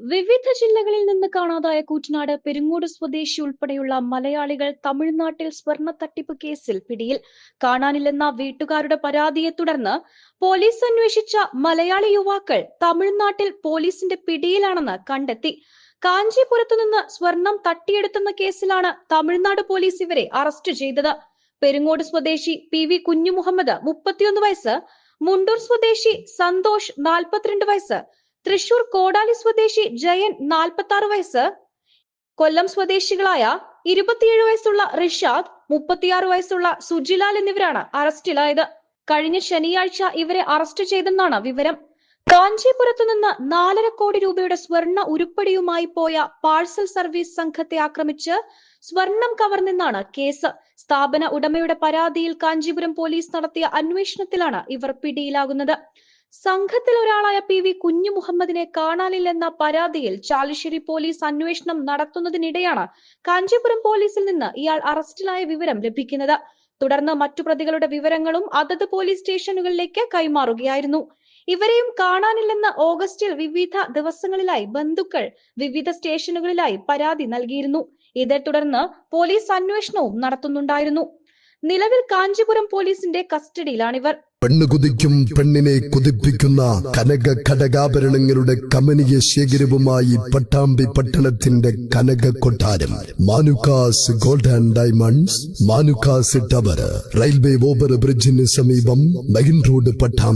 വിവിധ ജില്ലകളിൽ നിന്ന് കാണാതായ കൂറ്റനാട് പെരുങ്ങോട് സ്വദേശി ഉൾപ്പെടെയുള്ള മലയാളികൾ തമിഴ്നാട്ടിൽ സ്വർണ തട്ടിപ്പ് കേസിൽ പിടിയിൽ. കാണാനില്ലെന്ന വീട്ടുകാരുടെ പരാതിയെ തുടർന്ന് പോലീസ് അന്വേഷിച്ച മലയാളി യുവാക്കൾ തമിഴ്നാട്ടിൽ പോലീസിന്റെ പിടിയിലാണെന്ന് കണ്ടെത്തി. കാഞ്ചീപുരത്തു നിന്ന് സ്വർണം തട്ടിയെടുത്തെന്ന കേസിലാണ് തമിഴ്നാട് പോലീസ് ഇവരെ അറസ്റ്റ് ചെയ്തത്. പെരുങ്ങോട് സ്വദേശി പി വി കുഞ്ഞുമുഹമ്മദ് മുപ്പത്തിയൊന്ന് വയസ്സ് മുണ്ടൂർ സ്വദേശി സന്തോഷ് നാൽപ്പത്തിരണ്ട് വയസ്സ് തൃശൂർ കോടാലി സ്വദേശി ജയൻ നാൽപ്പത്തി ആറ് വയസ്സ് കൊല്ലം സ്വദേശികളായ ഇരുപത്തിയേഴ് വയസ്സുള്ള റിഷാദ് മുപ്പത്തിയാറ് വയസ്സുള്ള സുജിലാൽ എന്നിവരാണ് അറസ്റ്റിലായത്. കഴിഞ്ഞ ശനിയാഴ്ച ഇവരെ അറസ്റ്റ് ചെയ്തെന്നാണ് വിവരം. കാഞ്ചീപുരത്തു നിന്ന് നാലര കോടി രൂപയുടെ സ്വർണ ഉരുപ്പടിയുമായി പോയ പാഴ്സൽ സർവീസ് സംഘത്തെ ആക്രമിച്ച് സ്വർണം കവർന്നെന്നാണ് കേസ്. സ്ഥാപന ഉടമയുടെ പരാതിയിൽ കാഞ്ചീപുരം പോലീസ് നടത്തിയ അന്വേഷണത്തിലാണ് ഇവർ പിടിയിലാകുന്നത്. സംഘത്തിൽ ഒരാളായ പി വി കുഞ്ഞു മുഹമ്മദിനെ കാണാനില്ലെന്ന പരാതിയിൽ ചാലിശ്ശേരി പോലീസ് അന്വേഷണം നടത്തുന്നതിനിടെയാണ് കാഞ്ചീപുരം പോലീസിൽ നിന്ന് ഇയാൾ അറസ്റ്റിലായ വിവരം ലഭിക്കുന്നത്. തുടർന്ന് മറ്റു പ്രതികളുടെ വിവരങ്ങളും അതത് പോലീസ് സ്റ്റേഷനുകളിലേക്ക് കൈമാറുകയായിരുന്നു. ഇവരെയും കാണാനില്ലെന്ന് ഓഗസ്റ്റിൽ വിവിധ ദിവസങ്ങളിലായി ബന്ധുക്കൾ വിവിധ സ്റ്റേഷനുകളിലായി പരാതി നൽകിയിരുന്നു. ഇതേ തുടർന്ന് പോലീസ് അന്വേഷണവും നടത്തുന്നുണ്ടായിരുന്നു. നിലവിൽ കാഞ്ചീപുരം പോലീസിന്റെ കസ്റ്റഡിയിലാണിവർ. പെണ്ണ് കുതിക്കും പെണ്ണിനെ കുതിപ്പിക്കുന്ന കനക ഘടകാഭരണങ്ങളുടെ കമനീയ ശേഖരവുമായി പട്ടാമ്പി പട്ടണത്തിന്റെ കനക കൊട്ടാരം. Manukkas gold and diamonds Manukkas tower railway over ബ്രിഡ്ജിന് സമീപം മെയിൻ റോഡ് പട്ടാമ്പി.